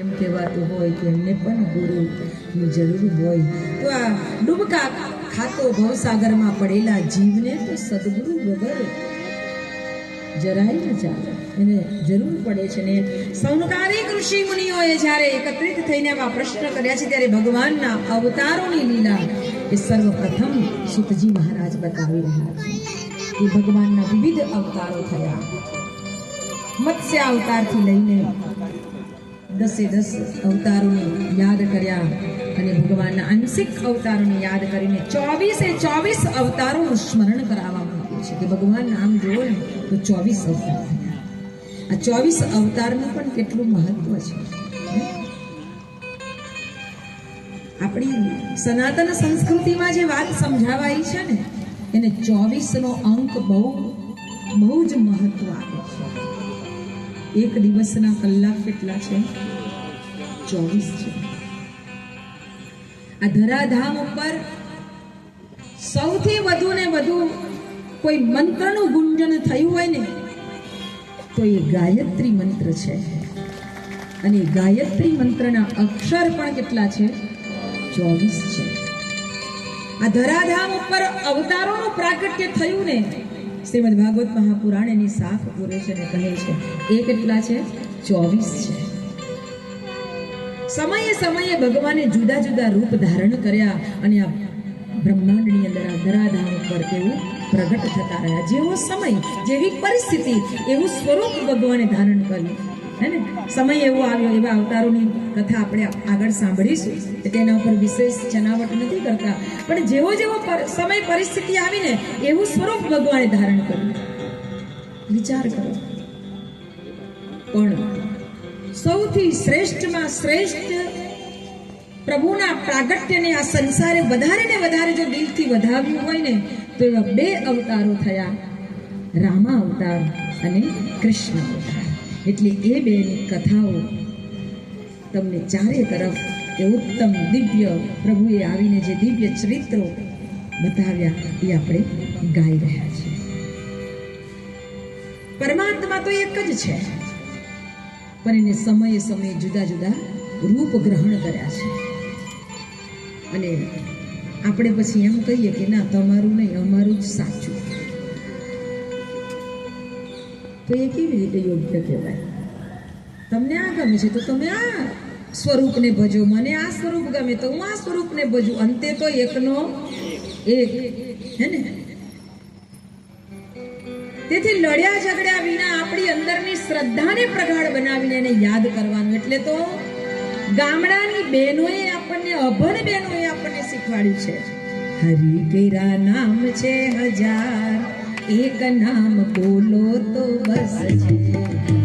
એમ કહેવાતું હોય કે એમને પણ ગુરુની જરૂર હોય. તો આ ડૂબકા ખાતો ભવસાગરમાં પડેલા જીવને તો સદગુરુ વગર જરાય ન ચાલે. એને જરૂર પડે છે ને સૌનકારિક ઋષિ મુનિઓએ જ્યારે એકત્રિત થઈને આવા પ્રશ્ન કર્યા છે ત્યારે ભગવાનના અવતારોની લીલા એ સર્વપ્રથમ સુતજી મહારાજ બતાવી રહ્યા છે. એ ભગવાનના વિવિધ અવતારો થયા. મત્સ્ય અવતારથી લઈને દસે દસ અવતારોને યાદ કર્યા અને ભગવાનના આંશિક અવતારોને યાદ કરીને ચોવીસે ચોવીસ અવતારોનું સ્મરણ કરાવવામાં આવ્યું છે કે ભગવાન નામ જોવો ને, તો ચોવીસ અવતાર આ ચોવીસ અવતારનું પણ કેટલું મહત્વ છે? આપણી સનાતન સંસ્કૃતિમાં જે વાત સમજાવાઈ છે ને, એને ચોવીસનો અંક બહુ બહુ જ મહત્વ આપે છે. એક દિવસના કલાક કેટલા છે? ચોવીસ છે. આ ધરાધામ ઉપર સૌથી વધુ ને વધુ કોઈ મંત્રનું ગુંજન થયું હોય ને, તો એ ગાયત્રી મંત્ર છે. અને ગાયત્રી મંત્રના અક્ષર પણ કેટલા છે? ચોવીસ છે. આ ધરાધામ ઉપર અવતારોનું પ્રાગટ્ય થયું ને શ્રીમદ ભાગવત મહાપુરાણ એની સાફ પૂરે છે અને કહે છે, એ કેટલા છે? ચોવીસ છે. સમયે સમયે ભગવાને જુદા જુદા રૂપ ધારણ કર્યા અને આ બ્રહ્માંડની અંદર આ ધરાધામ ઉપર તેવું પ્રગટ થતા રહ્યા. જેવો સમય, જેવી પરિસ્થિતિ, એવું સ્વરૂપ ભગવાને ધારણ કર્યું. હે સમય એવો આવ્યો, એવા અવતારોની કથા આપણે આગળ સાંભળીશું. એના ઉપર વિશેષ જનાવટ નથી કરતા. પણ જેવો જેવો સમય, પરિસ્થિતિ આવીને એવું સ્વરૂપ ભગવાને ધારણ કર્યું. વિચાર કરો. પણ સૌથી શ્રેષ્ઠમાં શ્રેષ્ઠ પ્રભુના પ્રાગટ્યને આ સંસારે વધારે ને વધારે જો દિલથી વધાવ્યું હોય ને, તો એવા બે અવતારો થયા. રામા અવતાર અને કૃષ્ણ અવતાર એટલે એ બેની કથાઓ તમને ચારે તરફ એ ઉત્તમ દિવ્ય પ્રભુએ આવીને જે દિવ્ય ચરિત્રો બતાવ્યા એ આપણે ગાઈ રહ્યા છીએ. પરમાત્મા તો એક જ છે, પણ એને સમયે સમયે જુદા જુદા રૂપ ગ્રહણ કર્યા છે. અને આપણે પછી એમ કહીએ કે ના, તમારું નહીં, અમારું જ સાચું. તો એ કેવી રીતે યોગ્ય કહેવાય? તમને આ ગમે છે તો તમે આ સ્વરૂપને ભજો. મને આ સ્વરૂપ ગમે તો હું આ સ્વરૂપને ભજું. અંતે તો એકનો એક. હે ને? તેથી લડ્યા ઝઘડ્યા વિના આપણી અંદરની શ્રદ્ધાને પ્રગાઢ બનાવીને એને યાદ કરવાનું. એટલે તો ગામડાની બહેનોએ આપણને, અભણ બહેનોએ આપણને શીખવાડ્યું છે. હરિ કેરા નામ છે હજાર. એક નામ બોલો તો બસ. છે